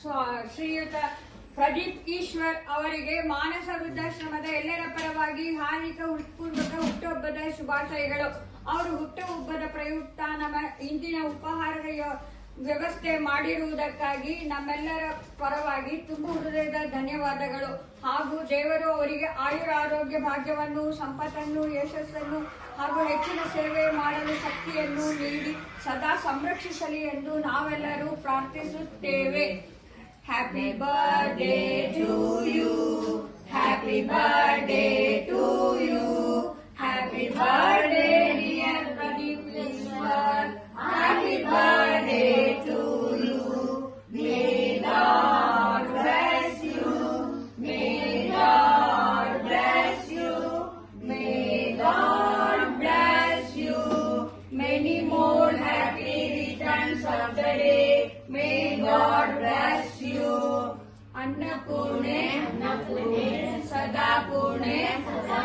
ಸ್ವ- ಶ್ರೀಯುತ ಪ್ರದೀಪ್ ಈಶ್ವರ್ ಅವರಿಗೆ ಮಾನಸ ವೃದ್ಧಾಶ್ರಮದ ಎಲ್ಲರ ಪರವಾಗಿ ಹಾರ್ದಿಕ ಹೃತ್ಪೂರ್ವಕ ಹುಟ್ಟುಹಬ್ಬದ ಶುಭಾಶಯಗಳು. ಅವರು ಹುಟ್ಟುಹಬ್ಬದ ಪ್ರಯುಕ್ತ ನಮ್ಮ ಇಂದಿನ ಉಪಹಾರದ ವ್ಯವಸ್ಥೆ ಮಾಡಿರುವುದಕ್ಕಾಗಿ ನಮ್ಮೆಲ್ಲರ ಪರವಾಗಿ ತುಂಬು ಹೃದಯದ ಧನ್ಯವಾದಗಳು. ಹಾಗೂ ದೇವರು ಅವರಿಗೆ ಆಯುರ ಆರೋಗ್ಯ ಭಾಗ್ಯವನ್ನು, ಸಂಪತ್ತನ್ನು, ಯಶಸ್ಸನ್ನು ಹಾಗೂ ಹೆಚ್ಚಿನ ಸೇವೆ ಮಾಡಲು ಶಕ್ತಿಯನ್ನು ನೀಡಿ ಸದಾ ಸಂರಕ್ಷಿಸಲಿ ಎಂದು ನಾವೆಲ್ಲರೂ ಪ್ರಾರ್ಥಿಸುತ್ತೇವೆ. Happy birthday to you happy birthday returns of the day. May God bless you. Annapurne, Annapurne, ಸದಾ Sadapurne, ಸದಾ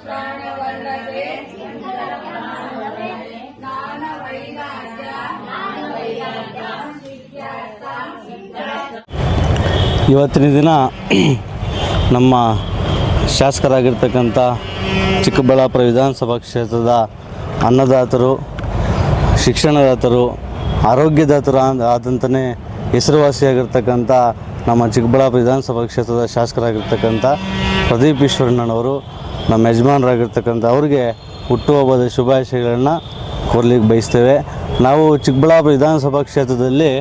Pranavallave, ಶಂಕರ Pranavallave, Nana ಪ್ರಾಣವಲ್ಲದೆ Nana ವೈರಾಗ್ಯ ಸಿದ್ಧಾರ್ಥ ಸಿದ್ಧಾರ್ಥ ಇವತ್ತಿನ ದಿನ ನಮ್ಮ ಶಾಸಕರಾಗಿರ್ತಕ್ಕಂಥ ಚಿಕ್ಕಬಳ್ಳಾಪುರ ವಿಧಾನಸಭಾ ಕ್ಷೇತ್ರದ ಅನ್ನದಾತರು ಶಿಕ್ಷಣದಾತರು, ಆರೋಗ್ಯದಾತರು ಆದಂತಲೇ ಹೆಸರುವಾಸಿಯಾಗಿರ್ತಕ್ಕಂಥ ನಮ್ಮ ಚಿಕ್ಕಬಳ್ಳಾಪುರ ವಿಧಾನಸಭಾ ಕ್ಷೇತ್ರದ ಶಾಸಕರಾಗಿರ್ತಕ್ಕಂಥ ಪ್ರದೀಪ್ ಈಶ್ವರಣ್ಣನವರು, ನಮ್ಮ ಯಜಮಾನರಾಗಿರ್ತಕ್ಕಂಥ ಅವರಿಗೆ ಹುಟ್ಟುಹಬ್ಬದ ಶುಭಾಶಯಗಳನ್ನು ಕೋರ್ಲಿಕ್ಕೆ ಬಯಸ್ತೇವೆ. ನಾವು ಚಿಕ್ಕಬಳ್ಳಾಪುರ ವಿಧಾನಸಭಾ ಕ್ಷೇತ್ರದಲ್ಲಿ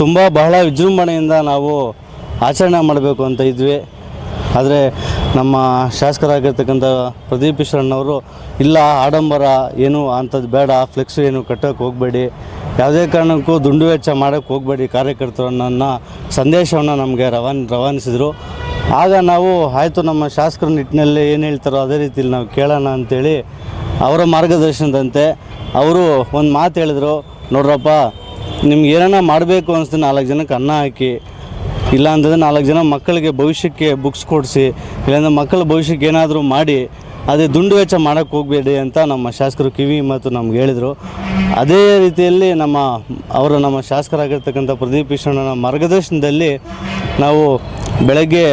ತುಂಬ ಬಹಳ ವಿಜೃಂಭಣೆಯಿಂದ ನಾವು ಆಚರಣೆ ಮಾಡಬೇಕು ಅಂತ ಇದ್ವಿ. ಆದರೆ ನಮ್ಮ ಶಾಸಕರಾಗಿರ್ತಕ್ಕಂಥ ಪ್ರದೀಪ್ ಈಶ್ವರಣ್ಣವರು ಇಲ್ಲ, ಆಡಂಬರ, ಏನು ಅಂಥದ್ದು ಬೇಡ ಫ್ಲೆಕ್ಸು ಏನು ಕಟ್ಟೋಕ್ಕೆ ಹೋಗಬೇಡಿ. ಯಾವುದೇ ಕಾರಣಕ್ಕೂ ದುಂಡು ವೆಚ್ಚ ಮಾಡೋಕ್ಕೆ ಹೋಗಬೇಡಿ ಕಾರ್ಯಕರ್ತರು ನನ್ನ ಸಂದೇಶವನ್ನು ನಮಗೆ ರವಾನ್, ರವಾನಿಸಿದರು. ಆಗ ನಾವು, ಆಯಿತು, ನಮ್ಮ ಶಾಸಕರ ನಿಟ್ಟಿನಲ್ಲಿ ಏನು ಹೇಳ್ತಾರೋ ಅದೇ ರೀತಿಯಲ್ಲಿ ನಾವು ಕೇಳೋಣ ಅಂಥೇಳಿ ಅವರ ಮಾರ್ಗದರ್ಶನದಂತೆ ಅವರು ಒಂದು ಮಾತು ಹೇಳಿದರು. ನೋಡ್ರಪ್ಪ, ನಿಮ್ಗೆ ಏನಾರ ಮಾಡಬೇಕು ಅನಿಸ್ತು ನಾಲ್ಕು ಜನಕ್ಕೆ ಅನ್ನ ಹಾಕಿ ಇಲ್ಲ ನಾಲ್ಕು ಜನ ಮಕ್ಕಳಿಗೆ ಭವಿಷ್ಯಕ್ಕೆ ಬುಕ್ಸ್ ಕೊಡಿಸಿ, ಇಲ್ಲಾಂದರೆ ಮಕ್ಕಳ ಭವಿಷ್ಯಕ್ಕೆ ಏನಾದರೂ ಮಾಡಿ, ಅದೇ ದುಂಡು ವೆಚ್ಚ ಮಾಡೋಕ್ಕೆ ಹೋಗಬೇಡಿ ಅಂತ ನಮ್ಮ ಶಾಸಕರು ಕಿವಿ ಮತ್ತು ನಮ್ಗೆ ಹೇಳಿದರು. ಅದೇ ರೀತಿಯಲ್ಲಿ ನಮ್ಮ, ಅವರು ನಮ್ಮ ಶಾಸಕರಾಗಿರ್ತಕ್ಕಂಥ ಪ್ರದೀಪ್ ಈಶ್ವರಣ್ಣನ ಮಾರ್ಗದರ್ಶನದಲ್ಲಿ ನಾವು ಬೆಳಗ್ಗೆ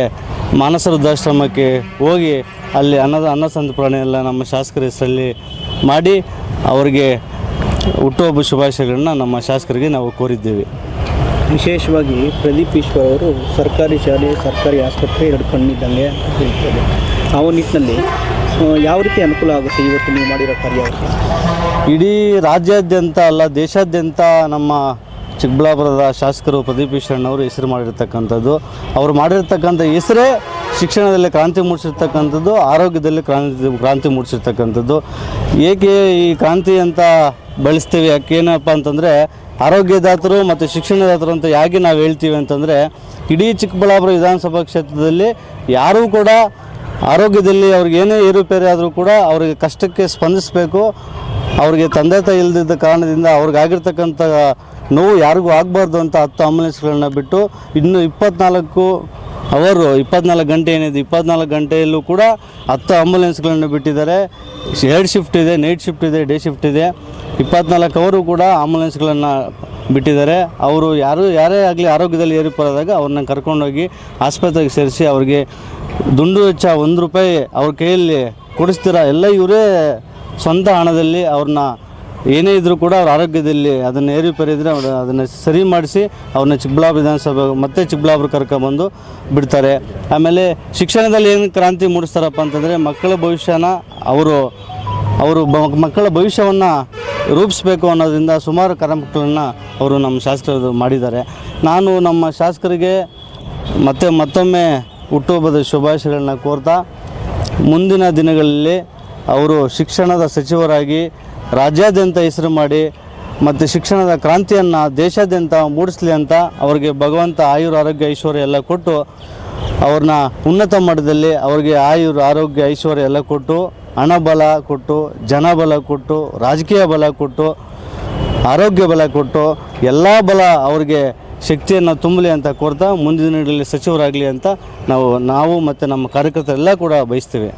ಮಾನಸ ವೃದ್ಧಾಶ್ರಮಕ್ಕೆ ಹೋಗಿ ಅಲ್ಲಿ ಅನ್ನದ ಅನ್ನ ಸಂತರ್ಪಣೆ ಎಲ್ಲ ನಮ್ಮ ಶಾಸಕರ ಹೆಸರಲ್ಲಿ ಮಾಡಿ, ಅವರಿಗೆ ಹುಟ್ಟುಹಬ್ಬ ಶುಭಾಶಯಗಳನ್ನ ನಮ್ಮ ಶಾಸಕರಿಗೆ ನಾವು ಕೋರಿದ್ದೇವೆ. ವಿಶೇಷವಾಗಿ ಪ್ರದೀಪ್ ಈಶ್ವರ್ ಅವರು ಸರ್ಕಾರಿ ಶಾಲೆ, ಸರ್ಕಾರಿ ಆಸ್ಪತ್ರೆ ಎರಡು ಕಣ್ಣಿದ್ದಂಗೆ ಅಂತ ಹೇಳ್ತಾರೆ. ಆ ನಿಟ್ಟಿನಲ್ಲಿ ಯಾವ ರೀತಿ ಅನುಕೂಲ ಆಗುತ್ತೆ ಇವತ್ತು ನೀವು ಮಾಡಿರೋ ಕಾರ್ಯ ಇಡೀ ರಾಜ್ಯಾದ್ಯಂತ ಅಲ್ಲ, ದೇಶಾದ್ಯಂತ ನಮ್ಮ ಚಿಕ್ಕಬಳ್ಳಾಪುರದ ಶಾಸಕರು ಪ್ರದೀಪ್ ಈಶ್ವರಣ್ಣವರು ಹೆಸರು ಮಾಡಿರ್ತಕ್ಕಂಥದ್ದು. ಅವರು ಮಾಡಿರ್ತಕ್ಕಂಥ ಹೆಸರೇ ಶಿಕ್ಷಣದಲ್ಲಿ ಕ್ರಾಂತಿ ಮೂಡಿಸಿರ್ತಕ್ಕಂಥದ್ದು, ಆರೋಗ್ಯದಲ್ಲಿ ಕ್ರಾಂತಿ ಕ್ರಾಂತಿ ಮೂಡಿಸಿರ್ತಕ್ಕಂಥದ್ದು. ಏಕೆ ಈ ಕ್ರಾಂತಿ ಅಂತ ಬಳಸ್ತೀವಿ? ಏನಪ್ಪ ಅಂತಂದರೆ ಆರೋಗ್ಯದಾತರು ಮತ್ತು ಶಿಕ್ಷಣದಾತರು ಅಂತ ಹೇಗೆ ನಾವು ಹೇಳ್ತೀವಿ ಅಂತಂದರೆ, ಇಡೀ ಚಿಕ್ಕಬಳ್ಳಾಪುರ ವಿಧಾನಸಭಾ ಕ್ಷೇತ್ರದಲ್ಲಿ ಯಾರೂ ಕೂಡ ಆರೋಗ್ಯದಲ್ಲಿ ಅವ್ರಿಗೆ ಏನೇ ಏರುಪೇರು ಆದರೂ ಕೂಡ ಅವರಿಗೆ ಕಷ್ಟಕ್ಕೆ ಸ್ಪಂದಿಸಬೇಕು. ಅವರಿಗೆ ತಂದೆ ತಾಯಿ ಇಲ್ಲದಿದ್ದ ಕಾರಣದಿಂದ ಅವ್ರಿಗಾಗಿರ್ತಕ್ಕಂಥ ನೋವು ಯಾರಿಗೂ ಆಗಬಾರ್ದು ಅಂತ ಹತ್ತು ಆಂಬುಲೆನ್ಸ್ಗಳನ್ನ ಬಿಟ್ಟು, ಇನ್ನು ಇಪ್ಪತ್ನಾಲ್ಕು ಅವರು ಇಪ್ಪತ್ನಾಲ್ಕು ಗಂಟೆ ಏನಿದೆ, ಇಪ್ಪತ್ನಾಲ್ಕು ಗಂಟೆಯಲ್ಲೂ ಕೂಡ ಹತ್ತು ಆಂಬುಲೆನ್ಸ್ಗಳನ್ನು ಬಿಟ್ಟಿದ್ದಾರೆ. ಎರಡು ಶಿಫ್ಟ್ ಇದೆ, ನೈಟ್ ಶಿಫ್ಟ್ ಇದೆ, ಡೇ ಶಿಫ್ಟ್ ಇದೆ. ಇಪ್ಪತ್ನಾಲ್ಕು ಅವರು ಕೂಡ ಆಂಬುಲೆನ್ಸ್ಗಳನ್ನು ಬಿಟ್ಟಿದ್ದಾರೆ. ಅವರು ಯಾರು, ಯಾರೇ ಆಗಲಿ ಆರೋಗ್ಯದಲ್ಲಿ ಏರುಪರಾದಾಗ ಅವ್ರನ್ನ ಕರ್ಕೊಂಡೋಗಿ ಆಸ್ಪತ್ರೆಗೆ ಸೇರಿಸಿ ಅವ್ರಿಗೆ ದುಂಡು ವೆಚ್ಚ ಒಂದು ರೂಪಾಯಿ ಅವ್ರ ಕೈಯಲ್ಲಿ ಕೊಡಿಸ್ತೀರ? ಎಲ್ಲ ಇವರೇ ಸ್ವಂತ ಹಣದಲ್ಲಿ ಅವ್ರನ್ನ ಏನೇ ಇದ್ದರೂ ಕೂಡ ಅವ್ರ ಆರೋಗ್ಯದಲ್ಲಿ ಅದನ್ನು ಏರುಪೇರು ಇದ್ರೆ ಅವ್ರು ಅದನ್ನು ಸರಿ ಮಾಡಿಸಿ ಅವ್ರನ್ನ ಚಿಕ್ಕಬಳ್ಳಾಪುರ ವಿಧಾನಸಭೆ, ಮತ್ತೆ ಚಿಕ್ಕಬಳ್ಳಾಪುರ ಕರ್ಕೊಂಬಂದು ಬಿಡ್ತಾರೆ. ಆಮೇಲೆ ಶಿಕ್ಷಣದಲ್ಲಿ ಏನು ಕ್ರಾಂತಿ ಮೂಡಿಸ್ತಾರಪ್ಪ ಅಂತಂದರೆ ಮಕ್ಕಳ ಭವಿಷ್ಯನ ಅವರು ಅವರು ಮಕ್ಕಳ ಭವಿಷ್ಯವನ್ನು ರೂಪಿಸಬೇಕು ಅನ್ನೋದ್ರಿಂದ ಸುಮಾರು ಕಾರ್ಯಕ್ರಮಗಳನ್ನ ಅವರು ನಮ್ಮ ಶಾಸಕರು ಮಾಡಿದ್ದಾರೆ. ನಾನು ನಮ್ಮ ಶಾಸಕರಿಗೆ ಮತ್ತೆ ಮತ್ತೊಮ್ಮೆ ಹುಟ್ಟುಹಬ್ಬದ ಶುಭಾಶಯಗಳನ್ನ ಕೋರ್ತಾ, ಮುಂದಿನ ದಿನಗಳಲ್ಲಿ ಅವರು ಶಿಕ್ಷಣದ ಸಚಿವರಾಗಿ ರಾಜ್ಯಾದ್ಯಂತ ಹೆಸರು ಮಾಡಿ ಮತ್ತು ಶಿಕ್ಷಣದ ಕ್ರಾಂತಿಯನ್ನು ದೇಶಾದ್ಯಂತ ಮೂಡಿಸಲಿ ಅಂತ ಅವರಿಗೆ ಭಗವಂತ ಆಯುರ್ ಆರೋಗ್ಯ ಐಶ್ವರ್ಯ ಎಲ್ಲ ಕೊಟ್ಟು ಅವ್ರನ್ನ ಉನ್ನತ ಮಟ್ಟದಲ್ಲಿ ಅವರಿಗೆ ಆಯುರ್ ಆರೋಗ್ಯ ಐಶ್ವರ್ಯ ಎಲ್ಲ ಕೊಟ್ಟು ಹಣ ಬಲ ಕೊಟ್ಟು ಜನಬಲ ಕೊಟ್ಟು, ರಾಜಕೀಯ ಬಲ ಕೊಟ್ಟು, ಆರೋಗ್ಯ ಬಲ ಕೊಟ್ಟು ಎಲ್ಲ ಬಲ ಅವರಿಗೆ ಶಕ್ತಿಯನ್ನು ತುಂಬಲಿ ಅಂತ ಕೋರ್ತಾ ಮುಂದಿನ ದಿನಗಳಲ್ಲಿ ಸಚಿವರಾಗಲಿ ಅಂತ ನಾವು ನಾವು ಮತ್ತು ನಮ್ಮ ಕಾರ್ಯಕರ್ತರೆಲ್ಲ ಕೂಡ ಬಯಸ್ತೇವೆ.